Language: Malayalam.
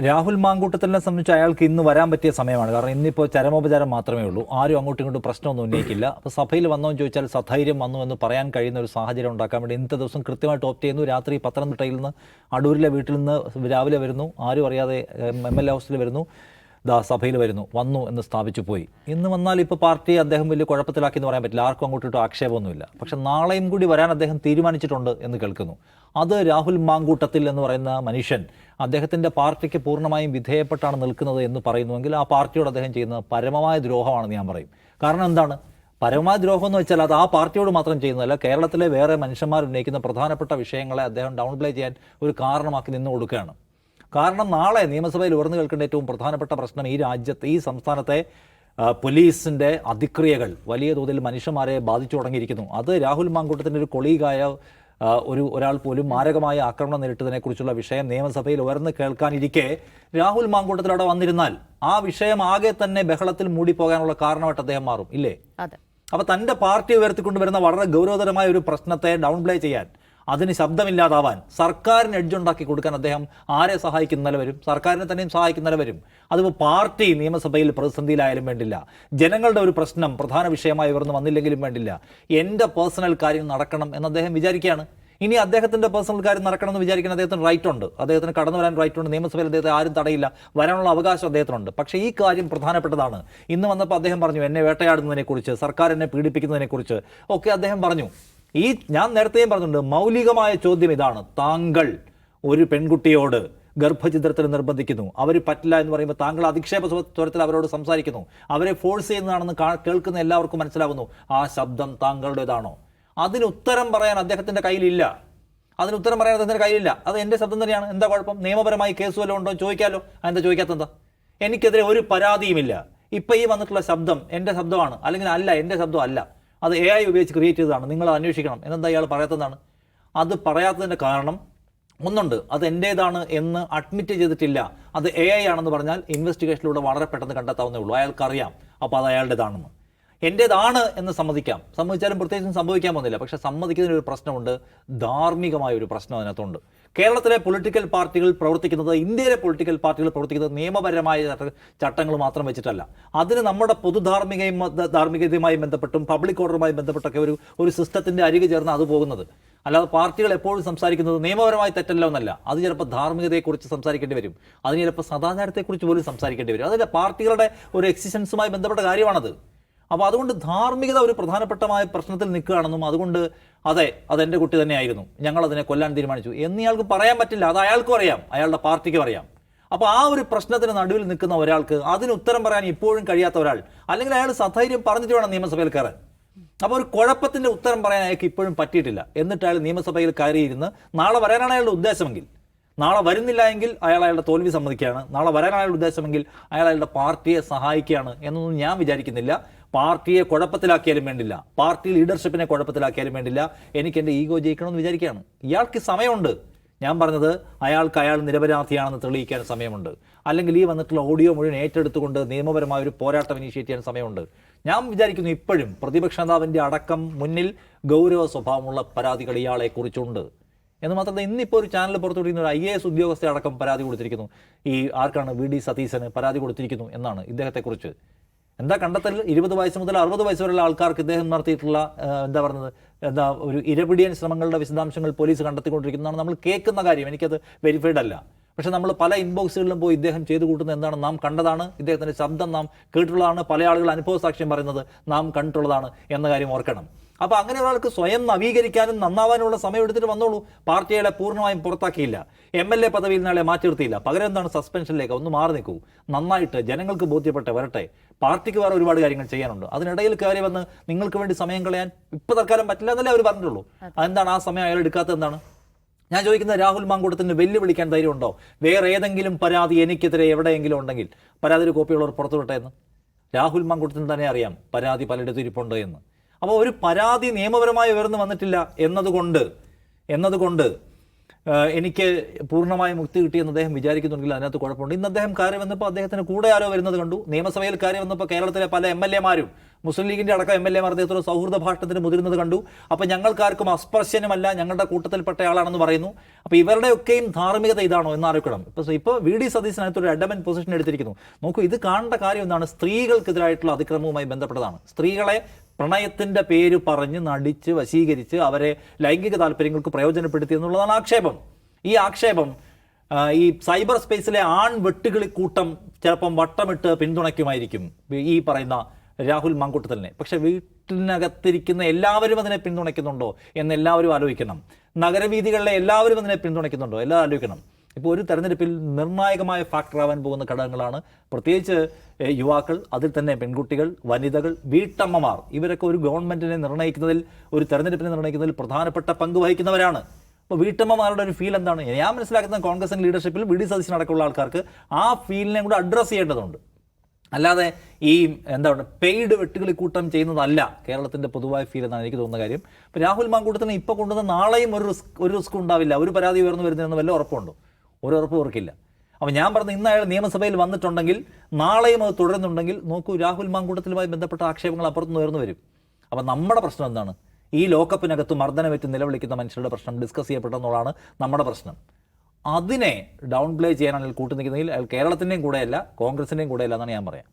രാഹുൽ മാങ്കൂട്ടത്തിനെ സംബന്ധിച്ച് അയാൾക്ക് ഇന്ന് വരാൻ പറ്റിയ സമയമാണ്. കാരണം ഇന്നിപ്പോൾ ചരമോപചാരം മാത്രമേ ഉള്ളൂ. ആരും അങ്ങോട്ടും ഇങ്ങോട്ടും പ്രശ്നമൊന്നും ഉന്നയിക്കില്ല. അപ്പോൾ സഭയിൽ വന്നോ എന്ന് ചോദിച്ചാൽ സധൈര്യം വന്നു എന്ന് പറയാൻ കഴിയുന്ന ഒരു സാഹചര്യം ഉണ്ടാക്കാൻ വേണ്ടി ഇന്നത്തെ ദിവസം കൃത്യമായിട്ട് ഓപ്റ്റ് ചെയ്യുന്നു. രാത്രി പത്തനംതിട്ടയിൽ നിന്ന് അടൂരിലെ വീട്ടിൽ നിന്ന് രാവിലെ വരുന്നു. ആരും അറിയാതെ എം എൽ എ ഹൗസിൽ വരുന്നു. ദാ സഭയിൽ വരുന്നു. വന്നു എന്ന് സ്ഥാപിച്ചു പോയി. ഇന്ന് വന്നാൽ ഇപ്പോൾ പാർട്ടി അദ്ദേഹം വലിയ കുഴപ്പത്തിലാക്കി എന്ന് പറയാൻ പറ്റില്ല. ആർക്കും അങ്ങോട്ടും ഇട്ടും ആക്ഷേപമൊന്നുമില്ല. പക്ഷെ നാളെയും കൂടി വരാൻ അദ്ദേഹം തീരുമാനിച്ചിട്ടുണ്ട് എന്ന് കേൾക്കുന്നു. അത് രാഹുൽ മാങ്കൂട്ടത്തിൽ എന്ന് പറയുന്ന മനുഷ്യൻ അദ്ദേഹത്തിന്റെ പാർട്ടിക്ക് പൂർണമായും വിധേയപ്പെട്ടാണ് നിൽക്കുന്നത് എന്ന് പറയുന്നുവെങ്കിൽ ആ പാർട്ടിയോട് അദ്ദേഹം ചെയ്യുന്ന പരമമായ ദ്രോഹമാണെന്ന് ഞാൻ പറയും. കാരണം എന്താണ്? പരമമായ ദ്രോഹം എന്ന് വെച്ചാൽ അത് ആ പാർട്ടിയോട് മാത്രം ചെയ്യുന്നതല്ല. കേരളത്തിലെ വേറെ മനുഷ്യന്മാർ ഉന്നയിക്കുന്ന പ്രധാനപ്പെട്ട വിഷയങ്ങളെ അദ്ദേഹം ഡൗൺ പ്ലേ ചെയ്യാൻ ഒരു കാരണമാക്കി നിന്ന് കൊടുക്കുകയാണ്. കാരണം നാളെ നിയമസഭയിൽ ഉയർന്നു കേൾക്കേണ്ട ഏറ്റവും പ്രധാനപ്പെട്ട പ്രശ്നം ഈ രാജ്യത്തെ ഈ സംസ്ഥാനത്തെ പോലീസിന്റെ പോലീസിന്റെ അതിക്രിയകൾ വലിയ തോതിൽ മനുഷ്യന്മാരെ ബാധിച്ചു തുടങ്ങിയിരിക്കുന്നു. അത് രാഹുൽ മാങ്കൂട്ടത്തിന്റെ ഒരു കൊളീഗായ ഒരു ഒരാൾ പോലും മാരകമായ ആക്രമണം നേരിട്ടതിനെക്കുറിച്ചുള്ള വിഷയം നിയമസഭയിൽ ഉയർന്നു കേൾക്കാനിരിക്കെ രാഹുൽ മാങ്കൂട്ടത്തിൽ അവിടെ വന്നിരുന്നാൽ ആ വിഷയം ആകെ തന്നെ ബഹളത്തിൽ മൂടിപ്പോകാനുള്ള കാരണമായിട്ട് അദ്ദേഹം മാറും ഇല്ലേ? അപ്പൊ തന്റെ പാർട്ടി ഉയർത്തിക്കൊണ്ടുവരുന്ന വളരെ ഗൗരവതരമായ ഒരു പ്രശ്നത്തെ ഡൗൺപ്ലേ ചെയ്യാൻ അതിന് ശബ്ദമില്ലാതാവാൻ സർക്കാരിന് എഡ്ജുണ്ടാക്കി കൊടുക്കാൻ അദ്ദേഹം ആരെ സഹായിക്കുന്ന വരും? സർക്കാരിനെ തന്നെയും സഹായിക്കുന്ന വരും. അതിപ്പോൾ പാർട്ടി നിയമസഭയിൽ പ്രതിസന്ധിയിലായാലും വേണ്ടില്ല. ജനങ്ങളുടെ ഒരു പ്രശ്നം പ്രധാന വിഷയമായി ഉയർന്നു വന്നില്ലെങ്കിലും വേണ്ടില്ല. എന്റെ പേഴ്സണൽ കാര്യം നടക്കണം എന്ന് അദ്ദേഹം വിചാരിക്കുകയാണ്. ഇനി അദ്ദേഹത്തിന്റെ പേഴ്സണൽ കാര്യം നടക്കണമെന്ന് വിചാരിക്കുന്ന അദ്ദേഹത്തിന് റൈറ്റ് ഉണ്ട്. അദ്ദേഹത്തിന് കടന്നു വരാൻ റൈറ്റ് ഉണ്ട്. നിയമസഭയിൽ അദ്ദേഹത്തെ ആരും തടയില്ല. വരാനുള്ള അവകാശം അദ്ദേഹത്തിനുണ്ട്. പക്ഷേ ഈ കാര്യം പ്രധാനപ്പെട്ടതാണ്. ഇന്ന് വന്നപ്പോൾ അദ്ദേഹം പറഞ്ഞു എന്നെ വേട്ടയാടുന്നതിനെക്കുറിച്ച് സർക്കാർ എന്നെ പീഡിപ്പിക്കുന്നതിനെക്കുറിച്ച് ഒക്കെ അദ്ദേഹം പറഞ്ഞു. ഈ ഞാൻ നേരത്തെയും പറഞ്ഞിട്ടുണ്ട് മൗലികമായ ചോദ്യം ഇതാണ്. താങ്കൾ ഒരു പെൺകുട്ടിയോട് ഗർഭചിത്രത്തിന് നിർബന്ധിക്കുന്നു. അവർ പറ്റില്ല എന്ന് പറയുമ്പോൾ താങ്കൾ അധിക്ഷേപ സ്വരത്തിൽ അവരോട് സംസാരിക്കുന്നു. അവരെ ഫോഴ്സ് ചെയ്യുന്നതാണെന്ന് കേൾക്കുന്ന എല്ലാവർക്കും മനസ്സിലാകുന്നു ആ ശബ്ദം താങ്കളുടേതാണോ? അതിന് ഉത്തരം പറയാൻ അദ്ദേഹത്തിന്റെ കയ്യിലില്ല. അതിന് ഉത്തരം പറയാൻ അദ്ദേഹത്തിന്റെ കയ്യിലില്ല. അത് എന്റെ ശബ്ദം തന്നെയാണ്. എന്താ കുഴപ്പം? നിയമപരമായി കേസ് വല്ലതും ഉണ്ടോ ചോദിക്കാലോ? അതെന്താ ചോദിക്കാത്തെന്താ എനിക്കെതിരെ ഒരു പരാതിയുമില്ല. ഇപ്പം ഈ വന്നിട്ടുള്ള ശബ്ദം എന്റെ ശബ്ദമാണ്. അല്ലെങ്കിൽ അല്ല എന്റെ ശബ്ദം അല്ല. അത് എ ഐ ഉപയോഗിച്ച് ക്രിയേറ്റ് ചെയ്തതാണ്. നിങ്ങൾ അന്വേഷിക്കണം. എന്നെന്താ ഇയാൾ പറയാത്തതാണ്? അത് പറയാത്തതിന്റെ കാരണം ഒന്നുണ്ട്. അത് എന്റേതാണ് എന്ന് അഡ്മിറ്റ് ചെയ്തിട്ടില്ല. അത് എ ഐ ആണെന്ന് പറഞ്ഞാൽ ഇൻവെസ്റ്റിഗേഷനിലൂടെ വളരെ പെട്ടെന്ന് കണ്ടെത്താവുന്നേ ഉള്ളൂ. അയാൾക്കറിയാം. അപ്പോൾ അത് അയാളുടേതാണെന്ന്. എന്റേതാണ് എന്ന് സമ്മതിക്കാം. സമ്മതിച്ചാലും പ്രത്യേകിച്ചും സംഭവിക്കാൻ പോകുന്നില്ല. പക്ഷെ സമ്മതിക്കുന്നതിന് ഒരു പ്രശ്നമുണ്ട്. ധാർമ്മികമായ ഒരു പ്രശ്നം അതിനകത്തുണ്ട്. കേരളത്തിലെ പൊളിറ്റിക്കൽ പാർട്ടികൾ പ്രവർത്തിക്കുന്നത് ഇന്ത്യയിലെ പൊളിറ്റിക്കൽ പാർട്ടികൾ പ്രവർത്തിക്കുന്നത് നിയമപരമായ ചട്ടങ്ങൾ മാത്രം വെച്ചിട്ടല്ല. അതിന് നമ്മുടെ പൊതുധാർമ്മികയും ധാർമ്മികതയുമായി ബന്ധപ്പെട്ടും പബ്ലിക് ഓർഡറുമായി ബന്ധപ്പെട്ടൊക്കെ ഒരു ഒരു സിസ്റ്റത്തിന്റെ അരികെ ചേർന്ന് അത് പോകുന്നത്. അല്ലാതെ പാർട്ടികൾ എപ്പോഴും സംസാരിക്കുന്നത് നിയമപരമായി തെറ്റല്ല എന്നല്ല. അത് ചിലപ്പോൾ ധാർമ്മികതയെക്കുറിച്ച് സംസാരിക്കേണ്ടി വരും. അതിന് ചിലപ്പോൾ സദാചാരത്തെക്കുറിച്ച് പോലും സംസാരിക്കേണ്ടി വരും. അതല്ല പാർട്ടികളുടെ ഒരു എക്സിസ്റ്റൻസുമായി ബന്ധപ്പെട്ട കാര്യമാണത്. അപ്പോൾ അതുകൊണ്ട് ധാർമ്മികത ഒരു പ്രധാനപ്പെട്ടമായ പ്രശ്നത്തിൽ നിൽക്കുകയാണെന്നും അതുകൊണ്ട് അതെ അതെന്റെ കുട്ടി തന്നെയായിരുന്നു. ഞങ്ങൾ അതിനെ കൊല്ലാൻ തീരുമാനിച്ചു. എന്നയാൾക്ക് പറയാൻ പറ്റില്ല. അത് അയാൾക്കും അറിയാം. അയാളുടെ പാർട്ടിക്കും അറിയാം. അപ്പോൾ ആ ഒരു പ്രശ്നത്തിന് നടുവിൽ നിൽക്കുന്ന ഒരാൾക്ക് അതിന് ഉത്തരം പറയാൻ ഇപ്പോഴും കഴിയാത്ത ഒരാൾ അല്ലെങ്കിൽ അയാൾ സധൈര്യം പറഞ്ഞിട്ട് വേണം നിയമസഭയിൽ കയറാൻ. അപ്പോൾ ഒരു കുഴപ്പത്തിന്റെ ഉത്തരം പറയാൻ അയാൾക്ക് ഇപ്പോഴും പറ്റിയിട്ടില്ല. എന്നിട്ട് അയാൾ നിയമസഭയിൽ കയറിയിരുന്ന് നാളെ വരാനാണ് അയാളുടെ ഉദ്ദേശമെങ്കിൽ നാളെ വരുന്നില്ല എങ്കിൽ അയാൾ അയാളുടെ തോൽവി സമ്മതിക്കുകയാണ്. നാളെ വരാൻ അയാളുടെ ഉദ്ദേശമെങ്കിൽ അയാൾ അയാളുടെ പാർട്ടിയെ സഹായിക്കുകയാണ് എന്നൊന്നും ഞാൻ വിചാരിക്കുന്നില്ല. പാർട്ടിയെ കുഴപ്പത്തിലാക്കിയാലും വേണ്ടില്ല. പാർട്ടി ലീഡർഷിപ്പിനെ കുഴപ്പത്തിലാക്കിയാലും വേണ്ടില്ല. എനിക്ക് എന്റെ ഈഗോ ജയിക്കണമെന്ന് വിചാരിക്കുകയാണ്. ഇയാൾക്ക് സമയമുണ്ട്. ഞാൻ പറഞ്ഞത് അയാൾക്ക് അയാൾ നിരപരാധിയാണെന്ന് തെളിയിക്കാൻ സമയമുണ്ട്. അല്ലെങ്കിൽ ഈ വന്നിട്ടുള്ള ഓഡിയോ മുഴുവൻ ഏറ്റെടുത്തുകൊണ്ട് നിയമപരമായ ഒരു പോരാട്ടം ഇനീഷ്യേറ്റ് ചെയ്യാൻ സമയമുണ്ട്. ഞാൻ വിചാരിക്കുന്നു ഇപ്പോഴും പ്രതിപക്ഷ നേതാവിന്റെ അടക്കം മുന്നിൽ ഗൗരവ സ്വഭാവമുള്ള പരാതികൾ ഇയാളെ കുറിച്ചുണ്ട്. എന്ന് മാത്രമല്ല ഇന്നിപ്പോൾ ഒരു ചാനൽ പുറത്തുവിടുന്ന ഒരു ഐ എ എസ് ഉദ്യോഗസ്ഥ അടക്കം പരാതി കൊടുത്തിരിക്കുന്നു. ഈ ആർക്കാണ് വി ഡി സതീശന് പരാതി കൊടുത്തിരിക്കുന്നു എന്നാണ് ഇദ്ദേഹത്തെക്കുറിച്ച്. എന്താ കണ്ടെത്തൽ? ഇരുപത് വയസ്സ് മുതൽ അറുപത് വയസ്സ് വരെയുള്ള ആൾക്കാർക്ക് ഇദ്ദേഹം നടത്തിയിട്ടുള്ള എന്താ പറയുന്നത് എന്താ ഒരു ഇരപിടിയൻ ശ്രമങ്ങളുടെ വിശദാംശങ്ങൾ പോലീസ് കണ്ടെത്തിക്കൊണ്ടിരിക്കുന്നതാണ് നമ്മൾ കേൾക്കുന്ന കാര്യം. എനിക്കത് വെരിഫൈഡ് അല്ല. പക്ഷെ നമ്മൾ പല ഇൻബോക്സുകളിലും പോയി ഇദ്ദേഹം ചെയ്തു കൂട്ടുന്നത് എന്താണ്? നാം കണ്ടതാണ്. ഇദ്ദേഹത്തിന്റെ ശബ്ദം നാം കേട്ടിട്ടുള്ളതാണ്. പല ആളുകൾ അനുഭവ സാക്ഷ്യം പറയുന്നത് നാം കണ്ടിട്ടുള്ളതാണ് എന്ന കാര്യം ഓർക്കണം. അപ്പോൾ അങ്ങനെ ഒരാൾക്ക് സ്വയം നവീകരിക്കാനും നന്നാവാനുമുള്ള സമയം എടുത്തിട്ട് വന്നോളൂ. പാർട്ടികളെ പൂർണമായും പുറത്താക്കിയില്ല. എം എൽ എ പദവിയിൽ നിന്നാളെ മാറ്റി നിർത്തിയില്ല പകരം എന്താണ് സസ്പെൻഷനിലേക്ക് ഒന്ന് മാറി നിൽക്കൂ. നന്നായിട്ട് ജനങ്ങൾക്ക് ബോധ്യപ്പെട്ട് വരട്ടെ. പാർട്ടിക്ക് വേറെ ഒരുപാട് കാര്യങ്ങൾ ചെയ്യാനുണ്ട്. അതിനിടയിൽ കയറി വന്ന് നിങ്ങൾക്ക് വേണ്ടി സമയം കളയാൻ ഇപ്പൊ തൽക്കാലം പറ്റില്ല എന്നല്ലേ അവർ പറഞ്ഞിട്ടുള്ളൂ. അതെന്താണ്? ആ സമയം അയാൾ എടുക്കാത്തത് എന്താണ്? ഞാൻ ചോദിക്കുന്നത് രാഹുൽ മാങ്കൂട്ടത്തിന് വെല്ലുവിളിക്കാൻ ധൈര്യമുണ്ടോ വേറെ ഏതെങ്കിലും പരാതി എനിക്കെതിരെ എവിടെയെങ്കിലും ഉണ്ടെങ്കിൽ പരാതിയുടെ കോപ്പിയുള്ളവർ പുറത്തുവിട്ടെ എന്ന്? രാഹുൽ മാങ്കൂട്ടത്തിന് തന്നെ അറിയാം പരാതി പലയിടത്തും ഇരിപ്പുണ്ട് എന്ന്. അപ്പോൾ ഒരു പരാതി നിയമപരമായി ഉയർന്നു വന്നിട്ടില്ല എന്നതുകൊണ്ട് എന്നതുകൊണ്ട് എനിക്ക് പൂർണമായി മുക്തി കിട്ടിയെന്ന് അദ്ദേഹം വിചാരിക്കുന്നുണ്ടെങ്കിൽ അതിനകത്ത് കുഴപ്പമുണ്ട്. ഇന്ന് അദ്ദേഹം കാര്യം വന്നപ്പോൾ അദ്ദേഹത്തിന് കൂടെ ആരോ വരുന്നത് കണ്ടു. നിയമസഭയിൽ കാര്യം വന്നപ്പോൾ കേരളത്തിലെ പല എം എൽ എമാരും മുസ്ലിം ലീഗിന്റെ അടക്കം എം എൽ എമാർ അദ്ദേഹത്തോട് സൗഹൃദ ഭാഷണത്തിന് മുതിരുന്നത് കണ്ടു. അപ്പോൾ ഞങ്ങൾക്കാർക്കും അസ്പർശനമല്ല ഞങ്ങളുടെ കൂട്ടത്തിൽപ്പെട്ട ആളാണെന്ന് പറയുന്നു. അപ്പോൾ ഇവരുടെയൊക്കെയും ധാർമ്മികത ഇതാണോ എന്ന് അറിയിക്കണം. ഇപ്പോൾ ഇപ്പോൾ വി ഡി സതീശനകത്ത് ഒരു അഡമൻ പൊസിഷൻ എടുത്തിരിക്കുന്നു. നോക്കൂ ഇത് കാണേണ്ട കാര്യം എന്താണ്? സ്ത്രീകൾക്കെതിരായിട്ടുള്ള അതിക്രമവുമായി ബന്ധപ്പെട്ടതാണ്. സ്ത്രീകളെ പ്രണയത്തിന്റെ പേര് പറഞ്ഞ് നടിച്ച് വശീകരിച്ച് അവരെ ലൈംഗിക താല്പര്യങ്ങൾക്ക് പ്രയോജനപ്പെടുത്തി എന്നുള്ളതാണ് ആക്ഷേപം. ഈ ആക്ഷേപം ഈ സൈബർ സ്പേസിലെ ആൺ വെട്ടുകിളി കൂട്ടം ചിലപ്പം വട്ടമിട്ട് പിന്തുണയ്ക്കുമായിരിക്കും. ഈ പറയുന്ന രാഹുൽ മങ്കുട്ടത്തലിനെ. പക്ഷെ വീട്ടിനകത്തിരിക്കുന്ന എല്ലാവരും അതിനെ പിന്തുണയ്ക്കുന്നുണ്ടോ എന്ന് എല്ലാവരും ആലോചിക്കണം. നഗരവീതികളിലെ എല്ലാവരും അതിനെ പിന്തുണയ്ക്കുന്നുണ്ടോ? എല്ലാം ആലോചിക്കണം. ഇപ്പോൾ ഒരു തെരഞ്ഞെടുപ്പിൽ നിർണായകമായ ഫാക്ടറാവാൻ പോകുന്ന ഘടകങ്ങളാണ്. പ്രത്യേകിച്ച് യുവാക്കൾ അതിൽ തന്നെ പെൺകുട്ടികൾ വനിതകൾ വീട്ടമ്മമാർ. ഇവരൊക്കെ ഒരു ഗവൺമെന്റിനെ നിർണയിക്കുന്നതിൽ ഒരു തെരഞ്ഞെടുപ്പിനെ നിർണയിക്കുന്നതിൽ പ്രധാനപ്പെട്ട പങ്ക് വഹിക്കുന്നവരാണ്. അപ്പോൾ വീട്ടമ്മമാരുടെ ഒരു ഫീൽ എന്താണ്? ഞാൻ മനസ്സിലാക്കുന്ന കോൺഗ്രസിന്റെ ലീഡർഷിപ്പിൽ വി ഡി സതീശൻ അടക്കമുള്ള ആൾക്കാർക്ക് ആ ഫീലിനെ കൂടെ അഡ്രസ്സ് ചെയ്യേണ്ടതുണ്ട്. അല്ലാതെ ഈ എന്താ പറയുക പെയ്ഡ് വെട്ടുകളി കൂട്ടം ചെയ്യുന്നതല്ല കേരളത്തിന്റെ പൊതുവായ ഫീൽ എന്നാണ് എനിക്ക് തോന്നുന്ന കാര്യം. ഇപ്പോൾ രാഹുൽ മാങ്കൂട്ടത്തിന് ഇപ്പോൾ കൊണ്ടുവന്ന നാളെയും ഒരു റിസ്ക് ഒരു റിസ്ക് ഉണ്ടാവില്ല. ഒരു പരാതി ഉയർന്നു വരുന്നതെന്ന് വല്ല ഉറപ്പുണ്ടോ? ഒരു ഉറപ്പ് ഓർക്കില്ല അപ്പോൾ ഞാൻ പറഞ്ഞ ഇന്ന് അയാൾ നിയമസഭയിൽ വന്നിട്ടുണ്ടെങ്കിൽ നാളെയും അത് തുടരുന്നുണ്ടെങ്കിൽ നോക്കൂ രാഹുൽ മാങ്കൂട്ടത്തിലുമായി ബന്ധപ്പെട്ട ആക്ഷേപങ്ങൾ അപ്പുറത്തുനിന്ന് ഉയർന്നു വരും. അപ്പോൾ നമ്മുടെ പ്രശ്നം എന്താണ്? ഈ ലോക്കപ്പിനകത്ത് മർദ്ദനമേറ്റ് നിലവിളിക്കുന്ന മനുഷ്യരുടെ പ്രശ്നം ഡിസ്കസ് ചെയ്യപ്പെട്ടെന്നുള്ളതാണ് നമ്മുടെ പ്രശ്നം. അതിനെ ഡൗൺ പ്ലേ ചെയ്യാനാണ് കൂട്ടുനിൽക്കുന്നതിൽ അയാൾ കേരളത്തിന്റെയും കൂടെയല്ല കോൺഗ്രസിന്റെയും കൂടെയല്ല എന്നാണ് ഞാൻ പറയാം.